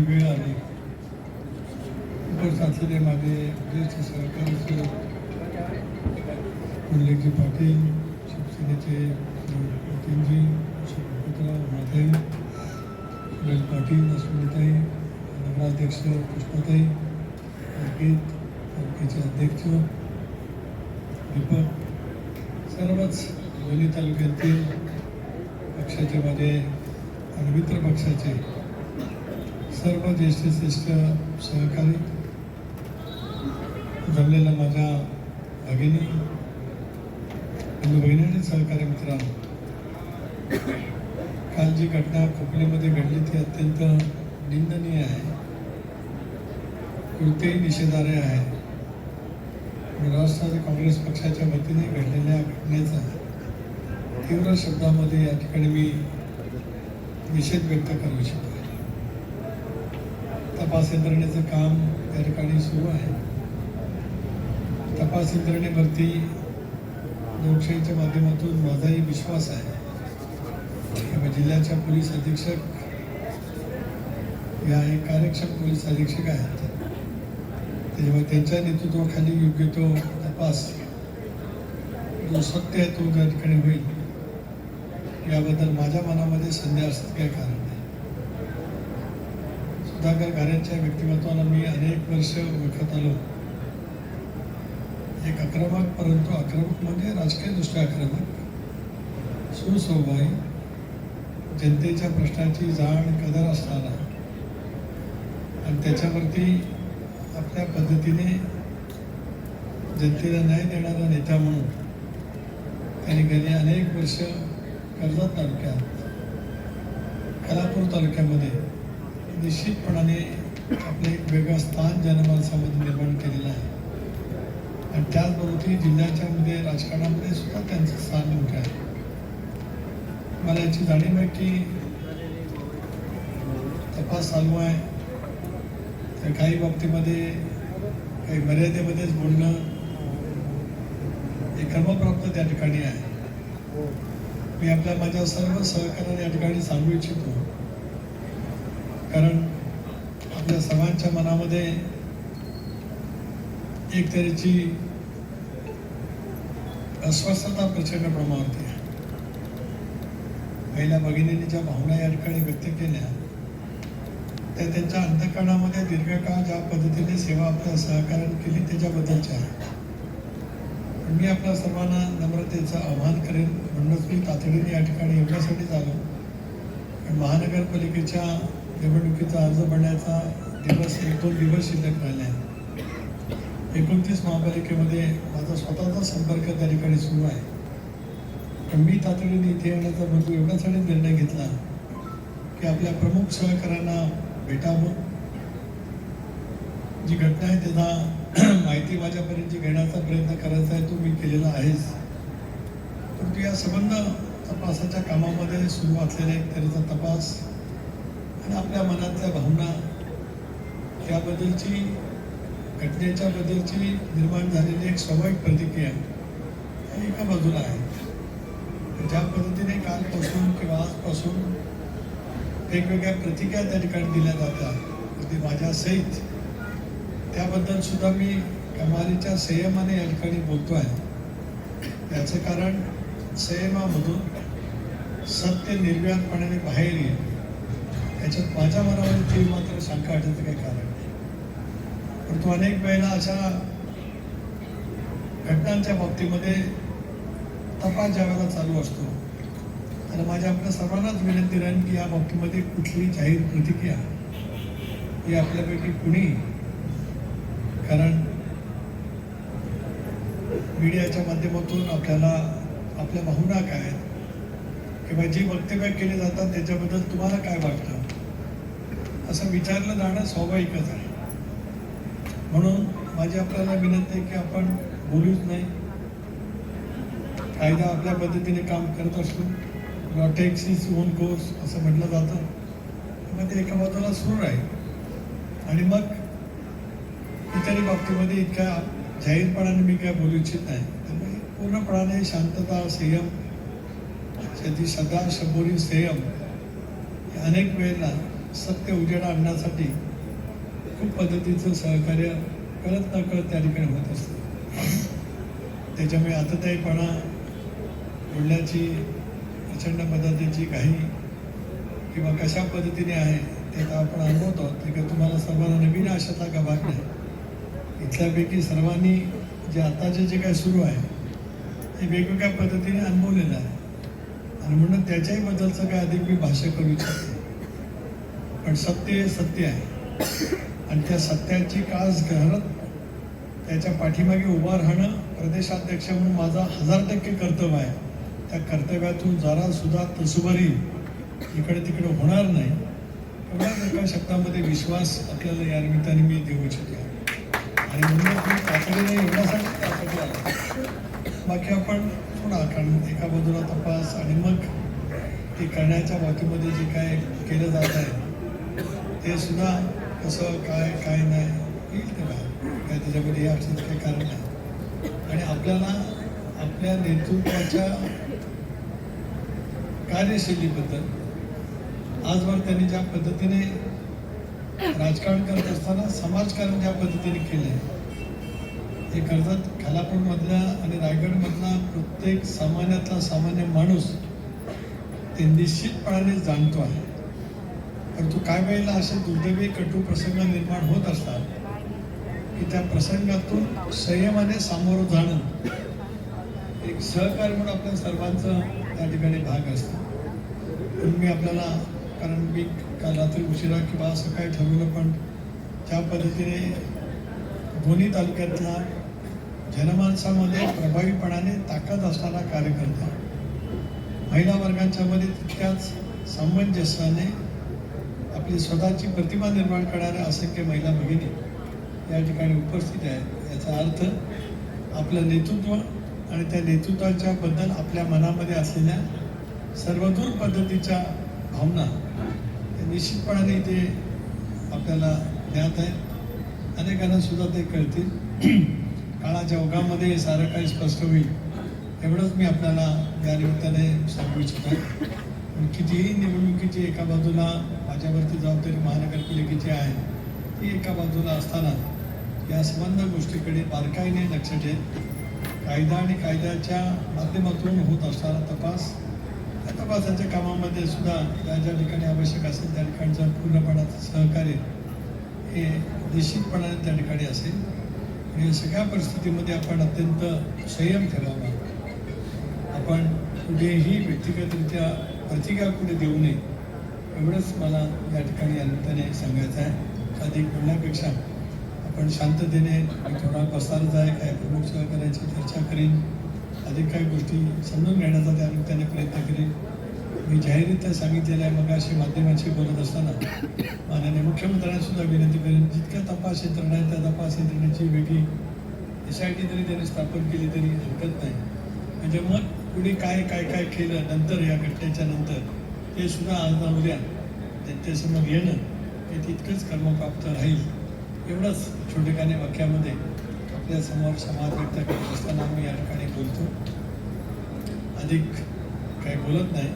संवाद वेळ आली. उपस्थित असलेले माझे ज्येष्ठ सहकारी श्री उल्लेखजी पाटील शिवसेनेचे नितीनजी शिवपुत्र माधई सुरेश पाटील अस्मिताई नगराध्यक्ष पुष्पाताई अंकित तालुक्याचे अध्यक्ष दीपक सर्वच दोन्ही तालुक्यातील पक्षाचे माझे आणि मित्र पक्षाचे. सर्व ज्येष्ठ श्रेष्ठ सहकारी जमलेल्या माझ्या भगिनी बंधू बहिणी आणि सहकारी मित्रांनो काल जी घटना खोकलीमध्ये घडली ती अत्यंत निंदनीय आहे. कोणतेही निषेधार्ह आहे. राष्ट्रवादी काँग्रेस पक्षाच्या वतीने घडलेल्या घटनेचा तीव्र शब्दामध्ये या ठिकाणी मी निषेध व्यक्त करू इच्छितो. तपास यंत्रणेचं काम त्या ठिकाणी सुरू आहे. तपास यंत्रणेवरती लोकशाहीच्या माध्यमातून माझाही विश्वास आहे. किंवा जिल्ह्याच्या पोलीस अधीक्षक या एक कार्यक्षम पोलीस अधीक्षक आहेत. तेव्हा त्यांच्या नेतृत्वाखाली योग्य तो तपास जो सत्य आहे तो त्या ठिकाणी होईल. याबद्दल माझ्या मनामध्ये संध्या असत काही कारण नाही. सुधाकर गारेंच्या व्यक्तिमत्वाला मी अनेक वर्ष ओळखत आलो. एक आक्रमक परंतु आक्रमक म्हणजे राजकीयदृष्ट्या आक्रमक. सुस्वभावी जनतेच्या प्रश्नाची जाण कदर असताना आणि त्याच्यावरती आपल्या पद्धतीने जनतेला न्याय देणारा नेता म्हणून त्यांनी गेली अनेक वर्ष कर्जत तालुक्यात कलापूर तालुक्यामध्ये निश्चितपणाने आपलं एक वेगळं स्थान जनमानसामध्ये निर्माण केलेलं आहे. आणि त्याचबरोबर जिल्ह्याच्या मध्ये राजकारणामध्ये सुद्धा त्यांचं स्थान मोठं आहे. मला याची जाणीव आहे की तपास चालू आहे. तर काही बाबतीमध्ये काही मर्यादेमध्येच बोलणं हे कर्मप्राप्त त्या ठिकाणी आहे. मी आपल्या माझ्या सर्व सहकार्याने या ठिकाणी सांगू इच्छितो. कारण आपल्या सर्वांच्या मनामध्ये एक तऱ्हेची अस्वस्थता प्रचंड प्रमाणावरती आहे. पहिल्या भगिनीने ज्या भावना या ठिकाणी व्यक्त केल्या त्या त्यांच्या अंतकरणामध्ये दीर्घकाळ ज्या पद्धतीने सेवा आपल्या सहकार्याने केली त्याच्याबद्दलच्या आहे पण मी आपल्या सर्वांना नम्रतेचं आव्हान करेन. म्हणूनच मी तातडीने या ठिकाणी एवढ्यासाठी आलो पण महानगरपालिकेच्या निवडणुकीचा अर्ज भरण्याचा दिवस एक दोन दिवस शिल्लक राहिले आहेत. एकोणतीस महापालिकेमध्ये माझा स्वतःचा संपर्क त्या ठिकाणी सुरू आहे. पण मी तातडीने इथे येण्याचा बंधू एवढ्यासाठी निर्णय घेतला की आपल्या प्रमुख सहकाऱ्यांना भेटावं. जी घटना आहे त्यांना माहिती माझ्यापर्यंत घेण्याचा प्रयत्न करायचा आहे तो मी केलेला आहेच. परंतु या संबंध तपासाच्या कामामध्ये सुरू असलेला एक तऱ्हेचा तपास आणि आपल्या मनातल्या भावना याबद्दलची घटनेच्या बद्दलची निर्माण झालेली एक स्वाभाविक प्रतिक्रिया एका बाजूला आहे. ज्या पद्धतीने कालपासून किंवा आजपासून वेगवेगळ्या प्रतिक्रिया त्या ठिकाणी दिल्या जातात. अगदी माझ्या सहित त्याबद्दल सुद्धा मी कमालीच्या संयमाने या ठिकाणी बोलतो आहे. याचं कारण संयमामधून सत्य निर्व्यापणाने बाहेर येईल. याच्यात माझ्या मनामध्ये मात्र शंका वाटायचं काही कारण नाही. परंतु अनेक वेळेला अशा घटनांच्या बाबतीमध्ये तपास ज्या वेळेला चालू असतो आणि माझ्या आपल्या सर्वांनाच विनंती राहील की या बाबतीमध्ये कुठली जाहीर प्रतिक्रिया ही आपल्यापैकी कुणी कारण मीडियाच्या माध्यमातून आपल्याला आपल्या भावना काय आहेत किंवा जी वक्तव्य केली जातात त्याच्याबद्दल तुम्हाला काय वाटतं? असं विचारलं जाणं स्वाभाविकच आहे. म्हणून माझी आपल्याला विनंती आहे की आपण बोलूच नाही. कायदा आपल्या पद्धतीने काम करत असतो. लॉटेक्स इज ओन कोर्स असं म्हटलं जातं. मग ते एका बाजूला सुरू राहील. आणि मग इतरही बाबतीमध्ये इतक्या जाहीरपणाने मी काय बोलू इच्छित नाही. त्यामुळे पूर्णपणाने शांतता संयम त्याची श्रद्धा शंभोरी संयम अनेक वेळेला सत्य उजेड आणण्यासाठी खूप पद्धतीचं सहकार्य कळत न कळत त्या ठिकाणी होत असतं. त्याच्यामुळे आतताईपणा बोलण्याची प्रचंड पद्धतीची काही किंवा कशा पद्धतीने आहे ते तर आपण अनुभवतो. ते का तुम्हाला सर्वांना नवीन आशाता का भाग नाही? इथल्यापैकी सर्वांनी जे आताचे जे काय सुरू आहे हे वेगवेगळ्या पद्धतीने अनुभवलेलं आहे. आणि म्हणून त्याच्याही बद्दलचं काय अधिक मी भाष्य करू इच्छितो पण सत्य हे सत्य आहे. आणि त्या सत्याची कास घरत त्याच्या पाठीमागे उभा राहणं प्रदेशाध्यक्ष म्हणून माझा हजार टक्के कर्तव्य आहे. त्या कर्तव्यातून जरासुद्धा तसुभरी इकडे तिकडे होणार नाही. एवढ्याच एका शब्दामध्ये विश्वास आपल्याला या निमित्ताने मी देऊ इच्छितो. आणि म्हणून मी तातडीने एवढ्यासाठी तातडीला बाकी आपण थोडा कारण एका बाजूला तपास आणि मग ते करण्याच्या बाबतीमध्ये जे काय केलं जात आहे ते सुद्धा कसं काय काय नाही येईल ते बाहेर काय त्याच्यामध्ये या अडचणीचं काही कारण नाही. आणि आपल्याला आपल्या नेतृत्वाच्या कार्यशैलीबद्दल आजवर त्यांनी ज्या पद्धतीने राजकारण करत असताना समाजकारण ज्या पद्धतीने केलं आहे हे कर्जत खालापूरमधल्या आणि रायगडमधला प्रत्येक सामान्यातला सामान्य माणूस ते निश्चितपणाने जाणतो आहे. परंतु काय वेळेला असे दुर्दैवी कटू प्रसंग निर्माण होत असतात की त्या प्रसंगातून संयमाने सामोरं जाणं एक सहकार म्हणून आपल्या सर्वांचं त्या ठिकाणी भाग असतो. म्हणून मी आपल्याला कारण मी काल रात्री उशिरा किंवा सकाळी ठरवलं पण ज्या पद्धतीने दोन्ही तालुक्यातला जनमानसामध्ये प्रभावीपणाने ताकद असणारा कार्यकर्ता महिला वर्गांच्यामध्ये तितक्याच सामंजस्याने आपली स्वतःची प्रतिमा निर्माण करणाऱ्या असंख्य महिला भगिनी या ठिकाणी उपस्थित आहेत. याचा अर्थ आपलं नेतृत्व आणि त्या नेतृत्वाच्या बद्दल आपल्या मनामध्ये असलेल्या सर्वदूर पद्धतीच्या भावना निश्चितपणाने इथे आपल्याला ज्ञात आहेत. अनेकांना सुद्धा ते कळतील. काळाच्या ओघामध्ये सारं काही स्पष्ट होईल एवढंच मी आपल्याला या निमित्ताने सांगू इच्छितो. पण कितीही निवडणुकीची एका बाजूला माझ्यावरती जबाबदारी महानगरपालिकेची आहे ती एका बाजूला असताना या संबंध गोष्टीकडे बारकाईने लक्ष देत कायदा आणि कायद्याच्या माध्यमातून होत असणारा तपास त्या तपासाच्या कामामध्ये सुद्धा ज्या ज्या ठिकाणी आवश्यक असेल त्या ठिकाणचं पूर्णपणाचं सहकार्य हे निश्चितपणाने त्या ठिकाणी असेल. आणि या सगळ्या परिस्थितीमध्ये आपण अत्यंत संयम ठेवावा. आपण कुठेही व्यक्तिगतरित्या प्रतिका कुठे देऊ नये एवढंच मला या ठिकाणी या सांगायचं आहे. अधिक बोलण्यापेक्षा आपण शांततेने थोडा पसारच आहे काय प्रमुख सहकार्याची चर्चा करीन. अधिक काही गोष्टी समजून घेण्याचा त्या निमित्ताने प्रयत्न करीन. मी जाहीररित्या सांगितलेलं आहे मग अशी माध्यमांशी बोलत असताना माननीय मुख्यमंत्र्यांनासुद्धा विनंती करेन जितक्या तपास यंत्रणा आहेत त्या तपास यंत्रणेची वेगळी एस आय टी जरी त्यांनी स्थापन केली तरी हरकत नाही. म्हणजे मग पुढे काय काय काय केलं नंतर या घटनेच्या नंतर ते सुद्धा आज ना उद्या त्यांच्यासमोर येणं हे तितकंच कर्मप्राप्त राहील. एवढंच छोटेखाने वाक्यामध्ये आपल्यासमोर समाज व्यक्त करत असताना मी या ठिकाणी बोलतो. अधिक काही बोलत नाही.